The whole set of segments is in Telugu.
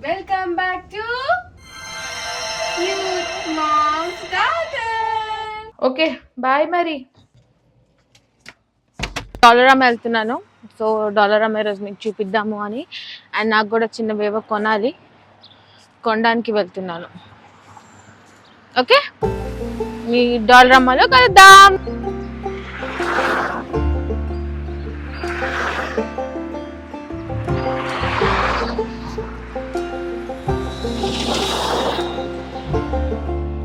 Welcome back to okay bye మరి డాలరామ్ వెళ్తున్నాను. సో డాలరామ్ ఈరోజు మీకు చూపిద్దాము అని. అండ్ నాకు కూడా చిన్న వేవ కొనాలి. కొనడానికి వెళ్తున్నాను. ఓకే మీ డాలరమ్మలో కలుద్దాం.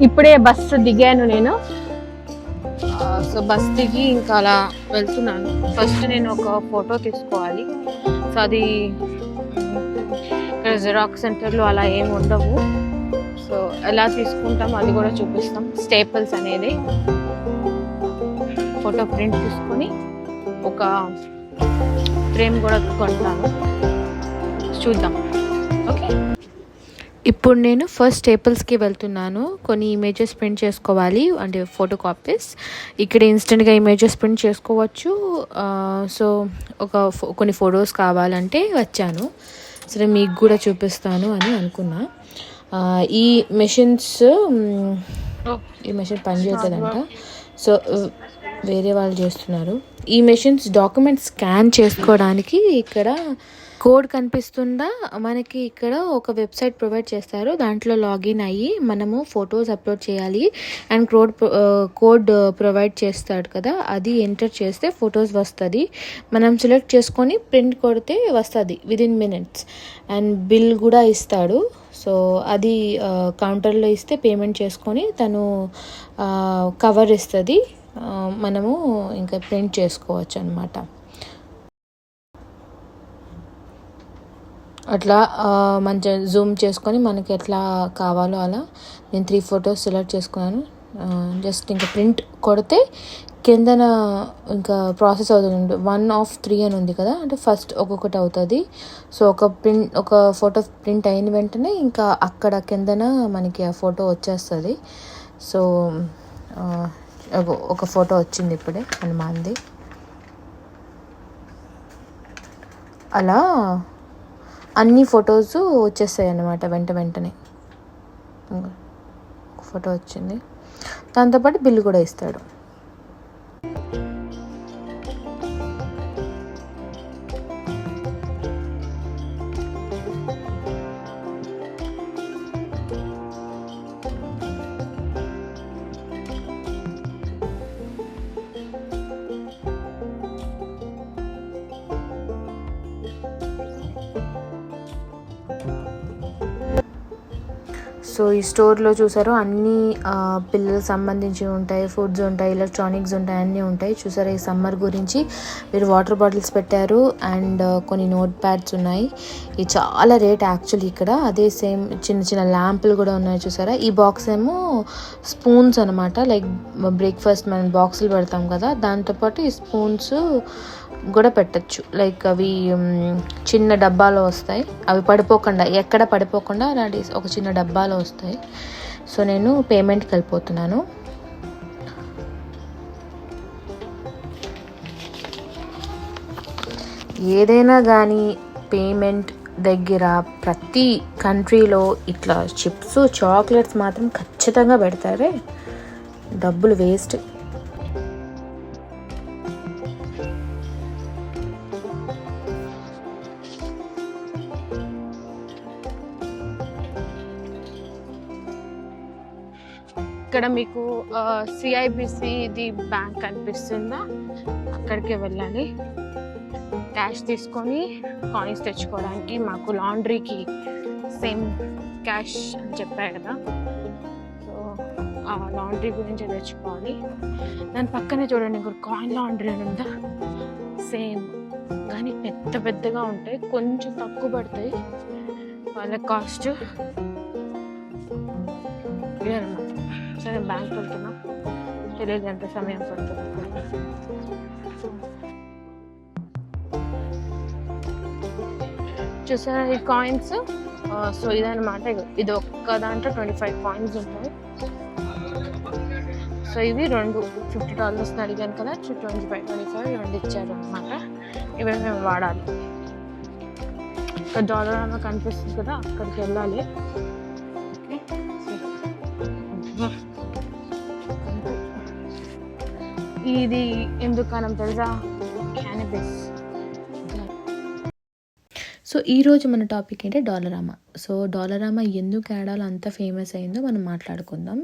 ఇప్పుడే బస్సు దిగాను నేను. సో బస్ దిగి ఇంకా అలా వెళ్తున్నాను. ఫస్ట్ నేను ఒక ఫోటో తీసుకోవాలి. సో అది ఇక్కడ జిరాక్స్ సెంటర్లో అలా ఏమి ఉండవు. సో ఎలా తీసుకుంటాం అది కూడా చూపిస్తాం. స్టేపుల్స్ అనేది. ఫోటో ప్రింట్ తీసుకొని ఒక ఫ్రేమ్ కూడా కొంటాను. చూద్దాం. ఓకే ఇప్పుడు నేను ఫస్ట్ స్టేపుల్స్కి వెళ్తున్నాను. కొన్ని ఇమేజెస్ ప్రింట్ చేసుకోవాలి. అంటే ఫోటో కాపీస్ ఇక్కడ ఇన్స్టెంట్గా ఇమేజెస్ ప్రింట్ చేసుకోవచ్చు. సో ఒక కొన్ని ఫొటోస్ కావాలంటే వచ్చాను. సరే మీకు కూడా చూపిస్తాను అని అనుకున్నా. ఈ మెషిన్స్ ఈ మెషిన్ పనిచేస్తుందంట సో వేరే వాళ్ళు చేస్తున్నారు. ఈ మెషిన్స్ డాక్యుమెంట్ స్కాన్ చేసుకోవడానికి ఇక్కడ కోడ్ కనిపిస్తుందా? మనకి ఇక్కడ ఒక వెబ్సైట్ ప్రొవైడ్ చేస్తారు. దాంట్లో లాగిన్ అయ్యి మనము ఫొటోస్ అప్లోడ్ చేయాలి. అండ్ కోడ్ కోడ్ ప్రొవైడ్ చేస్తాడు కదా? అది ఎంటర్ చేస్తే ఫొటోస్ వస్తుంది. మనం సెలెక్ట్ చేసుకొని ప్రింట్ కొడితే వస్తుంది విదిన్ మినిట్స్ అండ్ బిల్ కూడా ఇస్తాడు. సో అది కౌంటర్లో ఇస్తే పేమెంట్ చేసుకొని తను కవర్ ఇస్తుంది. మనము ఇంకా ప్రింట్ చేసుకోవచ్చు అనమాట అట్లా మంచిగా జూమ్ చేసుకొని మనకి ఎట్లా కావాలో అలా నేను త్రీ ఫొటోస్ సెలెక్ట్ చేసుకున్నాను. జస్ట్ ఇంకా ప్రింట్ కొడితే కిందన ఇంకా ప్రాసెస్ అవుతుంది వన్ ఆఫ్ త్రీ అని ఉంది కదా అంటే ఫస్ట్ ఒక్కొక్కటి అవుతుంది. సో ఒక ప్రింట్ ఒక ఫోటో ప్రింట్ అయిన వెంటనే ఇంకా అక్కడ కిందన మనకి ఆ ఫోటో వచ్చేస్తుంది. సో ఒక- ఒక ఫోటో వచ్చింది ఇప్పుడే హనుమాన్ది. అలా అన్ని ఫొటోస్ వచ్చేస్తాయి అన్నమాట వెంట వెంటనే. ఫోటో వచ్చింది. దాంతోపాటు బిల్లు కూడా ఇస్తాడు. సో ఈ స్టోర్లో చూసారు అన్ని పిల్లలకు సంబంధించి ఉంటాయి ఫుడ్స్ ఉంటాయి ఎలక్ట్రానిక్స్ ఉంటాయి అన్నీ ఉంటాయి. చూసారు ఈ సమ్మర్ గురించి? మీరు వాటర్ బాటిల్స్ పెట్టారు అండ్ కొన్ని నోట్ ప్యాడ్స్ ఉన్నాయి. ఇది చాలా రేట్ యాక్చువల్లీ ఇక్కడ. అదే సేమ్ చిన్న చిన్న ల్యాంపులు కూడా ఉన్నాయి చూసారా? ఈ బాక్స్ ఏమో స్పూన్స్ అనమాట లైక్ బ్రేక్ఫాస్ట్ మనం బాక్సులు పెడతాం కదా దాంతోపాటు ఈ స్పూన్స్ కూడా పెట్టచ్చు. లైక్ అవి చిన్న డబ్బాలో వస్తాయి. అవి పడిపోకుండా ఎక్కడ పడిపోకుండా అలాంటి ఒక చిన్న డబ్బాలో వస్తాయి. సో నేను పేమెంట్కి వెళ్ళిపోతున్నాను. ఏదైనా కానీ పేమెంట్ దగ్గర ప్రతి కంట్రీలో ఇట్లా చిప్స్ చాక్లెట్స్ మాత్రం ఖచ్చితంగా పెడతారే. డబ్బులు వేస్ట్ ఇక్కడ మీకు సిఐబిసిది బ్యాంక్ కనిపిస్తుందా? అక్కడికి వెళ్ళాలి. క్యాష్ తీసుకొని కాయిన్స్ తెచ్చుకోవడానికి మాకు లాండ్రీకి సేమ్ క్యాష్ అని చెప్పారు కదా. సో ఆ లాండ్రీ గురించి తెచ్చుకోవాలి. దాని పక్కనే చూడండి ఇంకొక కాయిన్ లాండ్రీ అని ఉందా? సేమ్ కానీ పెద్ద పెద్దగా ఉంటాయి కొంచెం తక్కువ పడతాయి. వాళ్ళ కాస్ట్ ఇదనమాట సరే బ్యాంక్ వెళ్తున్నా తెలియదు ఎంత సమయం పడుతుంది చూసారా ఈ కాయిన్స్ సో ఇదనమాట ఇది ఒక్క దాంట్లో ట్వంటీ ఫైవ్ కాయిన్స్ ఉంటాయి సో ఇవి రెండు ఫిఫ్టీ డాలర్స్ అడిగాను కదా ట్వంటీ ఫైవ్ ట్వంటీ ఫైవ్ రెండు ఇచ్చారు అనమాట ఇవి మేము వాడాలి ఇక్కడ డాలర్ అన్న కనిపిస్తుంది కదా అక్కడికి వెళ్ళాలి ఇది ఏం దుకాణం తెలుసా? క్యానబిస్ సో ఈరోజు మన టాపిక్ ఏంటి? డాలరామా. సో డాలరామా ఎందుకు ఏడాలో అంత ఫేమస్ అయిందో మనం మాట్లాడుకుందాం.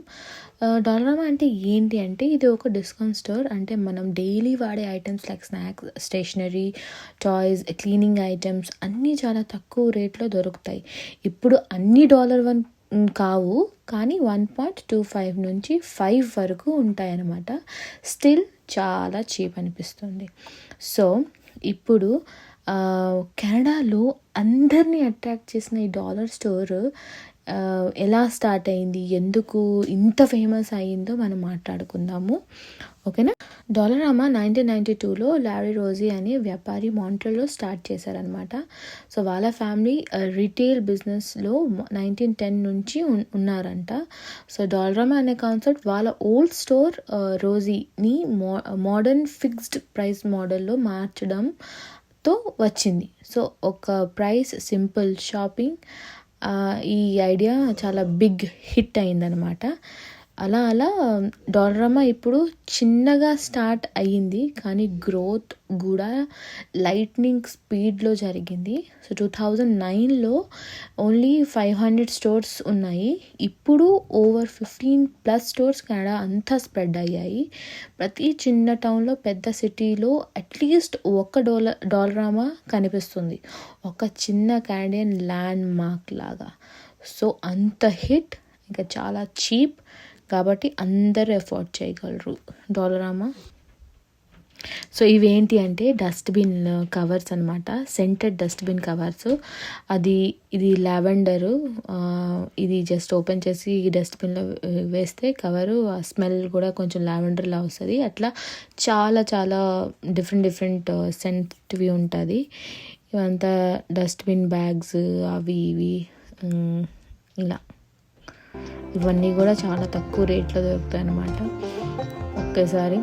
డాలరామా అంటే ఏంటి అంటే ఇది ఒక డిస్కౌంట్ స్టోర్. అంటే మనం డైలీ వాడే items like snacks stationery toys cleaning items అన్నీ చాలా తక్కువ రేట్లో దొరుకుతాయి. ఇప్పుడు అన్ని డాలర్ వన్ కావు కానీ వన్ పాయింట్ టూ ఫైవ్ నుంచి ఫైవ్ వరకు ఉంటాయన్నమాట. స్టిల్ చాలా చీప్ అనిపిస్తుంది. సో ఇప్పుడు కెనడాలో అందరినీ అట్రాక్ట్ చేసిన ఈ డాలర్ స్టోర్ ఎలా స్టార్ట్ అయింది? ఎందుకు ఇంత ఫేమస్ అయ్యిందో మనం మాట్లాడుకుందాము. ఓకేనా? డాలరామా నైన్టీన్ నైంటీ టూలో లారీ రోజీ అనే వ్యాపారి మాంట్రల్లో స్టార్ట్ చేశారనమాట సో వాళ్ళ ఫ్యామిలీ రిటైల్ బిజినెస్లో నైన్టీన్ టెన్ నుంచి ఉన్నారంట. సో డాలరామా అనే కాన్సెప్ట్ వాళ్ళ ఓల్డ్ స్టోర్ రోజీని మో మోడర్న్ ఫిక్స్డ్ ప్రైస్ మోడల్లో మార్చడం తో వచ్చింది. సో ఒక ప్రైస్ సింపుల్ షాపింగ్ ఈ ఐడియా చాలా బిగ్ హిట్ అయిందనమాట అలా అలా డాలరమా ఇప్పుడు చిన్నగా స్టార్ట్ అయ్యింది కానీ గ్రోత్ కూడా లైట్నింగ్ స్పీడ్లో జరిగింది. సో టూ థౌజండ్ నైన్లో ఓన్లీ ఫైవ్ హండ్రెడ్ స్టోర్స్ ఉన్నాయి. ఇప్పుడు over fifteen plus stores Canada అంతా స్ప్రెడ్ అయ్యాయి. ప్రతి చిన్న టౌన్లో పెద్ద సిటీలో అట్లీస్ట్ ఒక డోల డాలరామా కనిపిస్తుంది. ఒక చిన్న కెనడియన్ ల్యాండ్ మార్క్ లాగా. సో అంత హిట్ ఇంకా చాలా చీప్. కాబట్టి అందరూ ఎఫోర్డ్ చేయగలరు. డాలరామా? సో ఇవేంటి అంటే డస్ట్బిన్ కవర్స్ అనమాట సెంటెడ్ డస్ట్బిన్ కవర్స్. అది ఇది లావెండరు. ఇది జస్ట్ ఓపెన్ చేసి ఈ డస్ట్బిన్లో వేస్తే కవరు ఆ స్మెల్ కూడా కొంచెం లావెండర్లా వస్తుంది. అట్లా చాలా చాలా డిఫరెంట్ డిఫరెంట్ సెంట్వి ఉంటుంది. ఇవంతా డస్ట్బిన్ బ్యాగ్స్ అవి ఇవి ఇలా. ఇవన్నీ కూడా చాలా తక్కువ రేట్లో దొరుకుతాయి అన్నమాట ఒకేసారి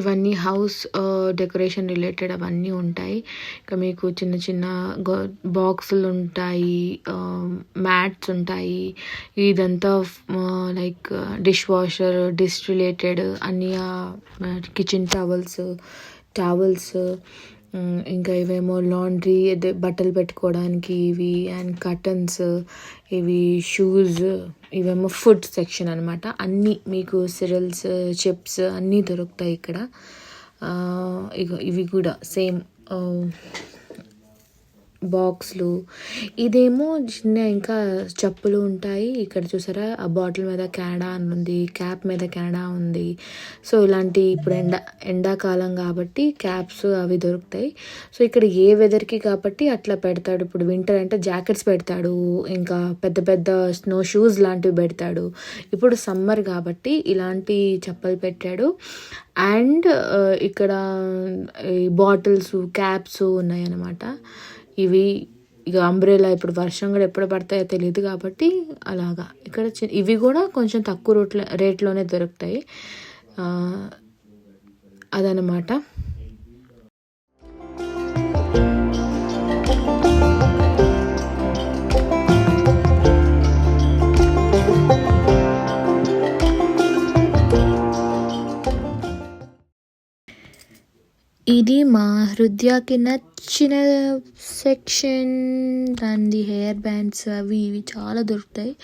ఇవన్నీ హౌస్ డెకరేషన్ రిలేటెడ్ అవన్నీ ఉంటాయి. ఇంకా మీకు చిన్న చిన్న బాక్సులు ఉంటాయి మ్యాట్స్ ఉంటాయి. ఇదంతా like dishwasher dish related అన్ని కిచెన్ టవల్స్ టవల్స్ ఇంకా ఇవేమో లాండ్రీ బట్టలు పెట్టుకోవడానికి ఇవి అండ్ కర్టన్స్ ఇవి షూస్ ఇవేమో ఫుడ్ సెక్షన్ అనమాట అన్నీ మీకు సిరల్స్ చిప్స్ అన్నీ దొరుకుతాయి ఇక్కడ. ఇగో ఇవి కూడా సేమ్ బాక్స్లు. ఇదేమో చిన్న ఇంకా చెప్పులు ఉంటాయి. ఇక్కడ చూసారా? ఆ బాటిల్ మీద కెనడా అని ఉంది. క్యాప్ మీద కెనడా ఉంది. సో ఇలాంటి ఇప్పుడు ఎండా ఎండాకాలం కాబట్టి క్యాప్స్ అవి దొరుకుతాయి. సో ఇక్కడ ఏ వెదర్కి కాబట్టి అట్లా పెడతాడు. ఇప్పుడు వింటర్ అంటే జాకెట్స్ పెడతాడు. ఇంకా పెద్ద పెద్ద స్నో షూస్ లాంటివి పెడతాడు. ఇప్పుడు సమ్మర్ కాబట్టి ఇలాంటి చెప్పలు పెట్టాడు. అండ్ ఇక్కడ ఈ బాటిల్స్ క్యాప్స్ ఉన్నాయన్నమాట. ఇవి ఇక అంబ్రెలా ఇప్పుడు వర్షం కూడా ఎప్పుడు పడతాయో తెలియదు కాబట్టి అలాగా. ఇక్కడ చి- ఇవి కూడా కొంచెం తక్కువ రేట్లో రేట్లోనే దొరుకుతాయి. అదనమాట ఇది మా హృదయకి నచ్చిన సెక్షన్ దాని హెయిర్ బ్యాండ్స్ అవి ఇవి చాలా దొరుకుతాయి.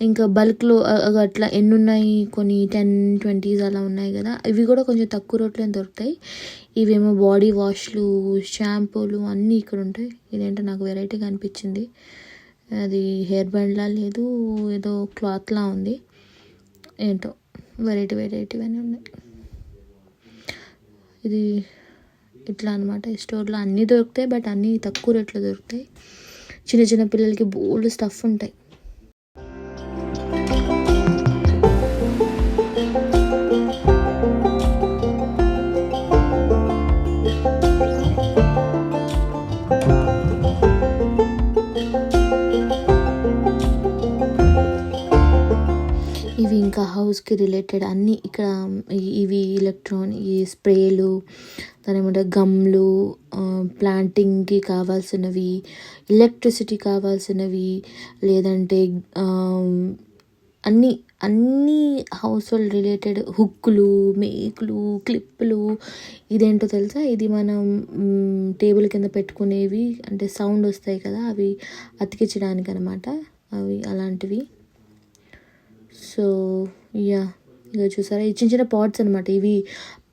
ఇంకా బల్క్లో అట్లా ఎన్ని ఉన్నాయి? కొన్ని టెన్ ట్వంటీస్ అలా ఉన్నాయి కదా. ఇవి కూడా కొంచెం తక్కువ రేట్లో దొరుకుతాయి. ఇవేమో బాడీ వాష్లు షాంపూలు అన్నీ ఇక్కడ ఉంటాయి. ఇదేంటో నాకు వెరైటీగా అనిపించింది. అది హెయిర్ బ్యాండ్లా లేదు ఏదో క్లాత్లా ఉంది. ఏంటో వెరైటీ వెరైటీ అన్నీ ఉన్నాయి. ఇది ఇట్లా అనమాట ఈ స్టోర్లో అన్నీ దొరుకుతాయి బట్ అన్నీ తక్కువ రేట్లో దొరుకుతాయి. చిన్న చిన్న పిల్లలకి బోల్డ్ స్టఫ్ ఉంటాయి. ఇంకా రిలేటెడ్ అన్నీ ఇక్కడ ఇవి ఎలక్ట్రాన్ ఈ స్ప్రేలు దాని ఏమంటే గమ్లు ప్లాంటింగ్కి కావాల్సినవి ఎలక్ట్రిసిటీ కావాల్సినవి లేదంటే అన్నీ అన్నీ హౌస్ హోల్డ్ రిలేటెడ్ హుక్కులు మేకులు క్లిప్పులు ఇదేంటో తెలుసా? ఇది మనం టేబుల్ కింద పెట్టుకునేవి అంటే సౌండ్ వస్తాయి కదా అవి అతికించడానికి అనమాట అవి అలాంటివి. సో యా ఇక చూసారా? ఈ చిన్న చిన్న పాట్స్ అనమాట ఇవి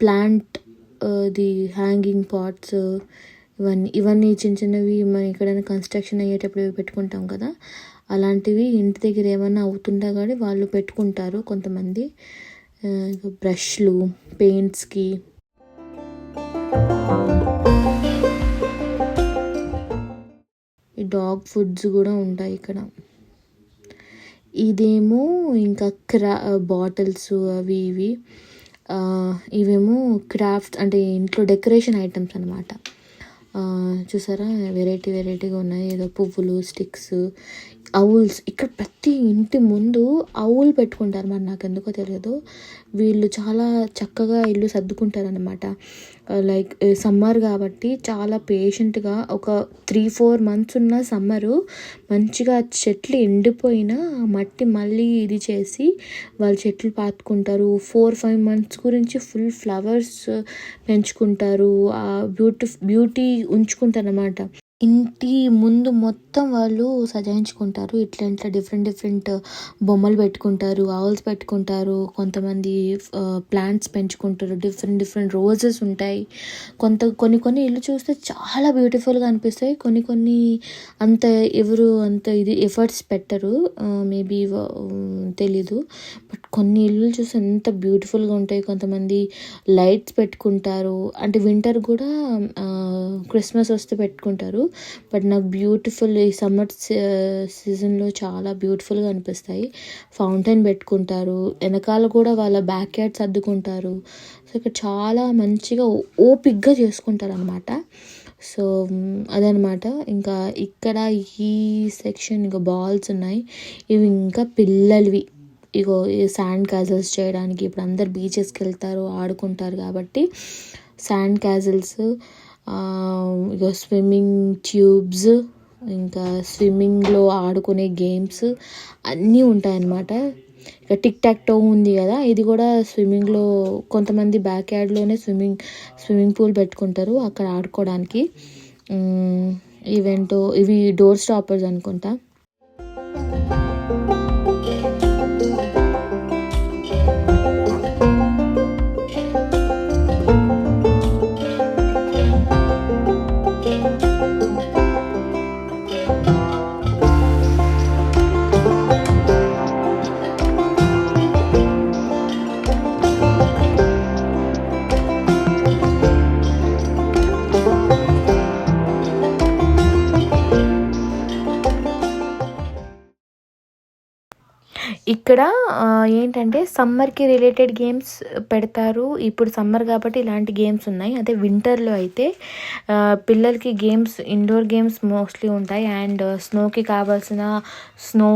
ప్లాంట్ ది హ్యాంగింగ్ పాట్స్ ఇవన్నీ ఇవన్నీ చిన్న చిన్నవి మనం ఎక్కడైనా కన్స్ట్రక్షన్ అయ్యేటప్పుడు ఇవి పెట్టుకుంటాం కదా. అలాంటివి ఇంటి దగ్గర ఏమైనా అవుతుంటా కానీ వాళ్ళు పెట్టుకుంటారు కొంతమంది. Uh, బ్రష్లు పెయింట్స్కి ఈ డాగ్ ఫుడ్స్ కూడా ఉంటాయి ఇక్కడ. ఇదేమో ఇంకా క్రా బాటిల్స్ అవి ఇవి ఇవేమో క్రాఫ్ట్ అంటే ఇంట్లో డెకరేషన్ ఐటమ్స్ అనమాట చూసారా? వెరైటీ వెరైటీగా ఉన్నాయి. ఏదో పువ్వులు స్టిక్స్ అవుల్స్ ఇక్కడ ప్రతి ఇంటి ముందు అవుల్ పెట్టుకుంటారు మరి నాకు ఎందుకో తెలియదు వీళ్ళు చాలా చక్కగా ఇల్లు సర్దుకుంటారనమాట లైక్ సమ్మర్ కాబట్టి చాలా పేషెంట్గా ఒక త్రీ ఫోర్ మంత్స్ ఉన్న సమ్మరు మంచిగా చెట్లు ఎండిపోయినా మట్టి మళ్ళీ ఇది చేసి వాళ్ళు చెట్లు పాతుకుంటారు. ఫోర్ ఫైవ్ మంత్స్ గురించి ఫుల్ ఫ్లవర్స్ పెంచుకుంటారు. ఆ బ్యూటి బ్యూటీ ఉంచుకుంటారు అనమాట ఇంటి ముందు మొత్తం వాళ్ళు సజాయించుకుంటారు. ఇట్లా ఇట్లా డిఫరెంట్ డిఫరెంట్ uh, బొమ్మలు పెట్టుకుంటారు ఆవుల్స్ పెట్టుకుంటారు కొంతమంది uh, ప్లాంట్స్ పెంచుకుంటారు డిఫరెంట్ డిఫరెంట్ రోజెస్ ఉంటాయి. కొంత కొన్ని కొన్ని ఇల్లు చూస్తే చాలా బ్యూటిఫుల్గా అనిపిస్తాయి. కొన్ని కొన్ని అంత ఎవరు అంత ఇది ఎఫర్ట్స్ పెట్టరు. Uh, మేబీ తెలీదు. బట్ కొన్ని ఇల్లు చూస్తే ఎంత బ్యూటిఫుల్గా ఉంటాయి. కొంతమంది లైట్స్ పెట్టుకుంటారు. అంటే వింటర్ కూడా క్రిస్మస్ వస్తే పెట్టుకుంటారు. బట్ నాకు బ్యూటిఫుల్ ఈ సమ్మర్ సీజన్లో చాలా బ్యూటిఫుల్గా అనిపిస్తాయి. ఫౌంటైన్ పెట్టుకుంటారు. వెనకాల కూడా వాళ్ళ బ్యాక్ యార్డ్ సర్దుకుంటారు సో ఇక్కడ చాలా మంచిగా ఓపిక్గా చేసుకుంటారు అనమాట సో అదనమాట ఇంకా ఇక్కడ ఈ సెక్షన్ ఇంకా బాల్స్ ఉన్నాయి. ఇవి ఇంకా పిల్లలవి. ఇగో శాండ్ క్యాజల్స్ చేయడానికి ఇప్పుడు అందరు బీచెస్కి వెళ్తారు ఆడుకుంటారు కాబట్టి శాండ్ క్యాజల్స్ ఇక స్విమ్మింగ్ ట్యూబ్స్ ఇంకా స్విమ్మింగ్లో ఆడుకునే గేమ్స్ అన్నీ ఉంటాయన్నమాట. ఇక టిక్ టాక్ టో ఉంది కదా ఇది కూడా స్విమ్మింగ్లో కొంతమంది బ్యాక్ యార్డ్లోనే స్విమ్మింగ్ స్విమ్మింగ్ పూల్ పెట్టుకుంటారు అక్కడ ఆడుకోవడానికి. ఈవెంట్ ఇవి డోర్ స్టాపర్స్ అనుకుంటా. ఇక్కడ ఏంటంటే సమ్మర్కి రిలేటెడ్ గేమ్స్ పెడతారు. ఇప్పుడు సమ్మర్ కాబట్టి ఇలాంటి గేమ్స్ ఉన్నాయి. అదే వింటర్లో అయితే పిల్లలకి గేమ్స్ ఇండోర్ గేమ్స్ మోస్ట్లీ ఉంటాయి. అండ్ స్నోకి కావాల్సిన స్నో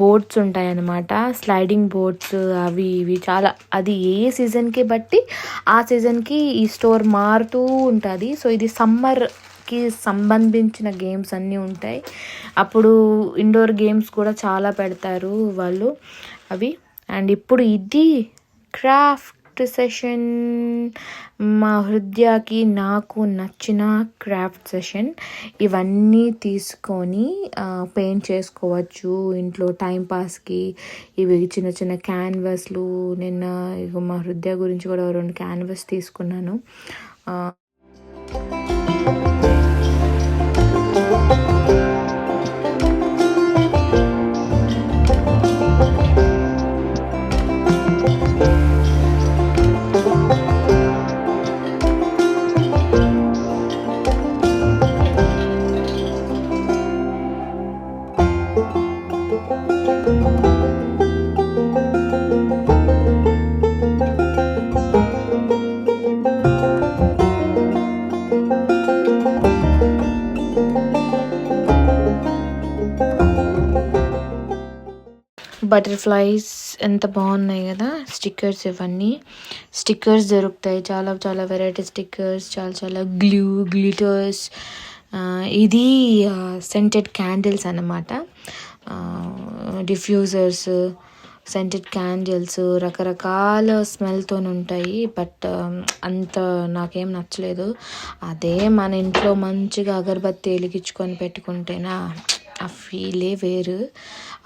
బోర్డ్స్ ఉంటాయి అన్నమాట స్లైడింగ్ బోర్డ్స్ అవి ఇవి చాలా అది ఏ సీజన్కి బట్టి ఆ సీజన్కి ఈ స్టోర్ మారుతూ ఉంటుంది. సో ఇది సమ్మర్ కి సంబంధించిన గేమ్స్ అన్నీ ఉంటాయి. అప్పుడు ఇండోర్ గేమ్స్ కూడా చాలా పెడతారు వాళ్ళు. అవి. అండ్ ఇప్పుడు ఇది క్రాఫ్ట్ సెషన్. మా హృదయకి నాకు నచ్చిన క్రాఫ్ట్ సెషన్. ఇవన్నీ తీసుకొని పెయింట్ చేసుకోవచ్చు. ఇంట్లో టైంపాస్కి ఇవి చిన్న చిన్న క్యాన్వాస్లు. నిన్న ఇక మా హృదయ గురించి కూడా రెండు క్యాన్వాస్ తీసుకున్నాను. బటర్ఫ్లైస్ ఎంత బాగున్నాయి కదా స్టిక్కర్స్ ఇవన్నీ. స్టిక్కర్స్ దొరుకుతాయి చాలా చాలా వెరైటీ స్టిక్కర్స్ చాలా చాలా గ్లూ గ్లిటర్స్. ఇది సెంటెడ్ క్యాండిల్స్ అన్నమాట. డిఫ్యూజర్స్ సెంటెడ్ క్యాండిల్స్ రకరకాల స్మెల్తో ఉంటాయి. బట్ అంత నాకేం నచ్చలేదు. అదే మన ఇంట్లో మంచిగా అగరబత్తి వెలిగించుకొని పెట్టుకుంటేనా ఆ ఫీలే వేరు.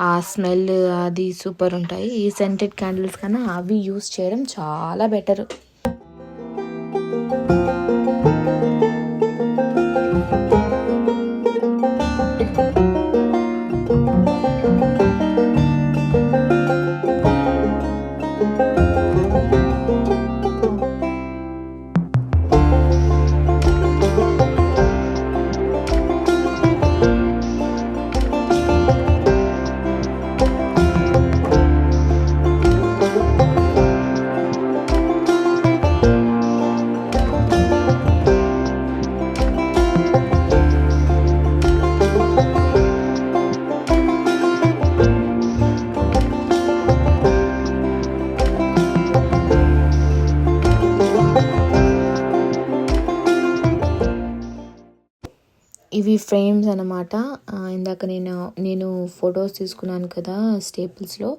ఆ స్మెల్ అది సూపర్ ఉంటాయి. ఈ సెంటెడ్ క్యాండిల్స్ కన్నా అవి యూస్ చేయడం చాలా బెటర్ అనమాట ఇందాక నేను నేను ఫొటోస్ తీసుకున్నాను కదా స్టేపుల్స్లో.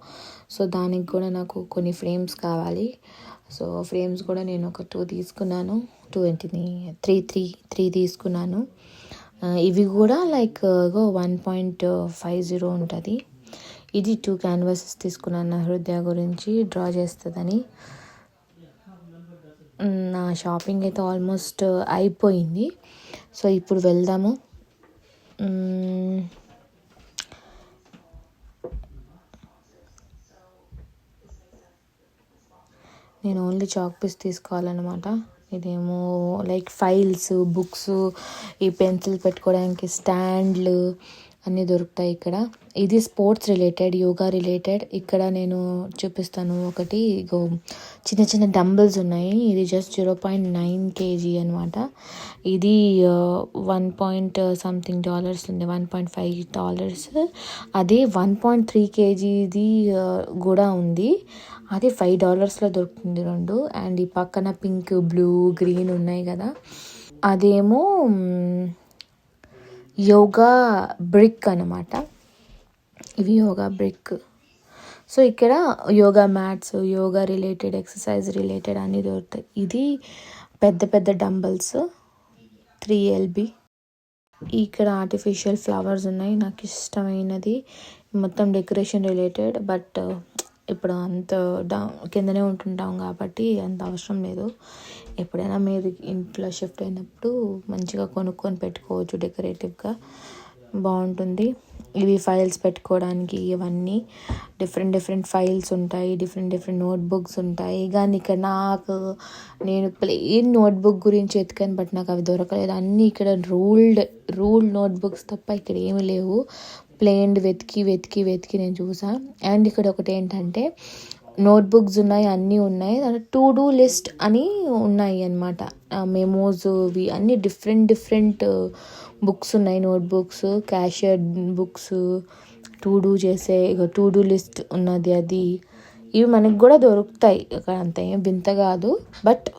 సో దానికి కూడా నాకు కొన్ని ఫ్రేమ్స్ కావాలి. సో ఫ్రేమ్స్ కూడా నేను ఒక టూ తీసుకున్నాను. టూ ఏంటిది? త్రీ త్రీ త్రీ తీసుకున్నాను. ఇవి కూడా like one point five zero ఉంటుంది. ఇది టూ క్యాన్వాసెస్ తీసుకున్నాను నా హృదయ గురించి డ్రా చేస్తుందని. నా షాపింగ్ అయితే ఆల్మోస్ట్ అయిపోయింది. సో ఇప్పుడు వెళ్దాము. నేను ఓన్లీ చాక్ పీస్ తీసుకోవాలన్నమాట. ఇదేమో లైక్ ఫైల్స్ బుక్స్ ఈ పెన్సిల్ పెట్టుకోవడానికి స్టాండ్లు అన్నీ దొరుకుతాయి ఇక్కడ. ఇది స్పోర్ట్స్ రిలేటెడ్ యోగా రిలేటెడ్. ఇక్కడ నేను చూపిస్తాను ఒకటి. ఇగో చిన్న చిన్న డంబుల్స్ ఉన్నాయి. ఇది just zero point nine KG అనమాట ఇది వన్ పాయింట్ సంథింగ్ డాలర్స్ ఉంది. One point five dollars. అదే వన్ పాయింట్ త్రీ కేజీది కూడా ఉంది. అది ఫైవ్ డాలర్స్లో దొరుకుతుంది రెండు. అండ్ ఈ పక్కన పింక్ బ్లూ గ్రీన్ ఉన్నాయి కదా. అదేమో యోగా బ్రిక్ అనమాట ఇవి యోగా బ్రిక్. సో ఇక్కడ yoga mats yoga related exercise related అన్నీ దొరుకుతాయి. ఇది పెద్ద పెద్ద డంబల్స్ త్రీ ఎల్బి. ఇక్కడ ఆర్టిఫిషియల్ ఫ్లవర్స్ ఉన్నాయి నాకు ఇష్టమైనది. మొత్తం డెకరేషన్ రిలేటెడ్ బట్ ఇప్పుడు అంత డా కిందనే ఉంటుంటాం కాబట్టి అంత అవసరం లేదు. ఎప్పుడైనా మీరు ఇంట్లో షిఫ్ట్ అయినప్పుడు మంచిగా కొనుక్కొని పెట్టుకోవచ్చు డెకరేటివ్గా. బాగుంటుంది. ఇవి ఫైల్స్ పెట్టుకోవడానికి ఇవన్నీ డిఫరెంట్ డిఫరెంట్ ఫైల్స్ ఉంటాయి డిఫరెంట్ డిఫరెంట్ నోట్బుక్స్ ఉంటాయి. కానీ ఇక్కడ నాకు నేను ప్లెయిన్ నోట్బుక్ గురించి ఎత్తుకాను బట్ నాకు అవి దొరకలేదు. అన్నీ ఇక్కడ రూల్డ్ రూల్డ్ నోట్బుక్స్ తప్ప ఇక్కడ ఏమీ లేవు. ప్లెయిన్ వెతికి వెతికి వెతికి నేను చూసా. అండ్ ఇక్కడ ఒకటి ఏంటంటే నోట్బుక్స్ ఉన్నాయి అన్నీ ఉన్నాయి. టు డూ లిస్ట్ అని ఉన్నాయి అనమాట మెమోస్ ఇవి అన్నీ డిఫరెంట్ డిఫరెంట్ బుక్స్ ఉన్నాయి notebooks cashier books to do చేసే ఇక టు డూ లిస్ట్ ఉన్నది అది. ఇవి మనకు కూడా దొరుకుతాయి అక్కడ అంత ఏం వింత కాదు. బట్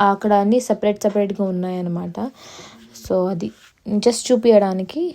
అక్కడ అన్నీ సపరేట్ సపరేట్గా ఉన్నాయన్నమాట. సో అది జస్ట్ చూపించడానికి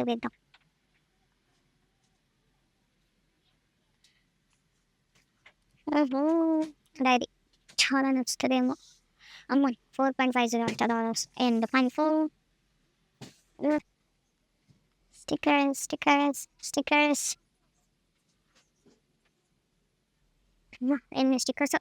వావ్ ఇది బయట వేద్దాం ఓహో డైరీ చాలా నచ్చుతుందేమో అమ్మ four point five zero dollars and point four stickers stickers stickers ఎన్ని స్టిక్కర్స్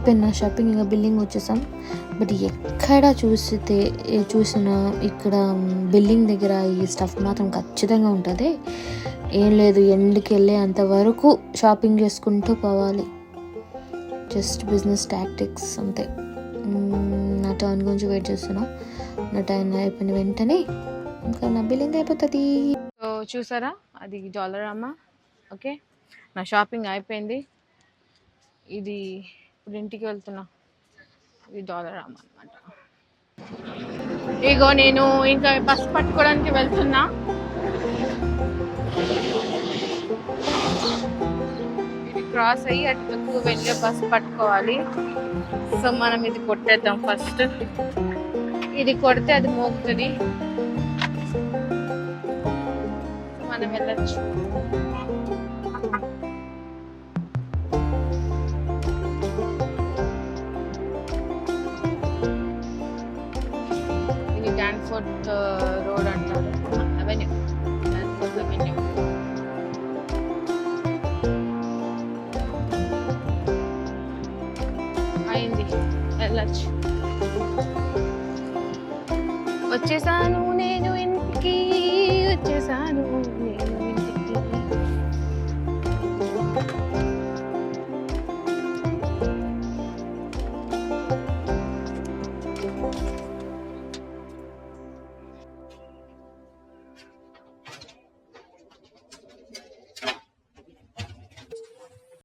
అయిపోయింది నా షాపింగ్ ఇంకా బిల్లింగ్ వచ్చేసాం. బట్ ఎక్కడ చూసితే చూసిన చూసినా ఇక్కడ బిల్లింగ్ దగ్గర ఈ స్టఫ్ మాత్రం ఖచ్చితంగా ఉంటుంది. ఏం లేదు ఎండ్కి వెళ్ళే అంతవరకు షాపింగ్ చేసుకుంటూ పోవాలి. జస్ట్ బిజినెస్ టాక్టిక్స్ అంతే. నా టర్న్ గురించి వెయిట్ చేస్తున్నా. నా టైం అయిపోయిన వెంటనే ఇంకా నా బిల్లింగ్ అయిపోతుంది. సో చూసారా? అది డాలర్ ఓకే? నా షాపింగ్ అయిపోయింది. ఇది ఇప్పుడు ఇంటికి వెళ్తున్నా. ఇది డాలర్ అనమాట ఇగో నేను ఇంకా బస్ పట్టుకోవడానికి వెళ్తున్నా. ఇది క్రాస్ అయ్యి అటు వెళ్ళి వెళ్ళే బస్ పట్టుకోవాలి. సో మనం ఇది కొట్టేద్దాం ఫస్ట్. ఇది కొడితే అది మోగుతుంది. మనం వెళ్ళచ్చు. ఇది డాన్ఫోర్ట్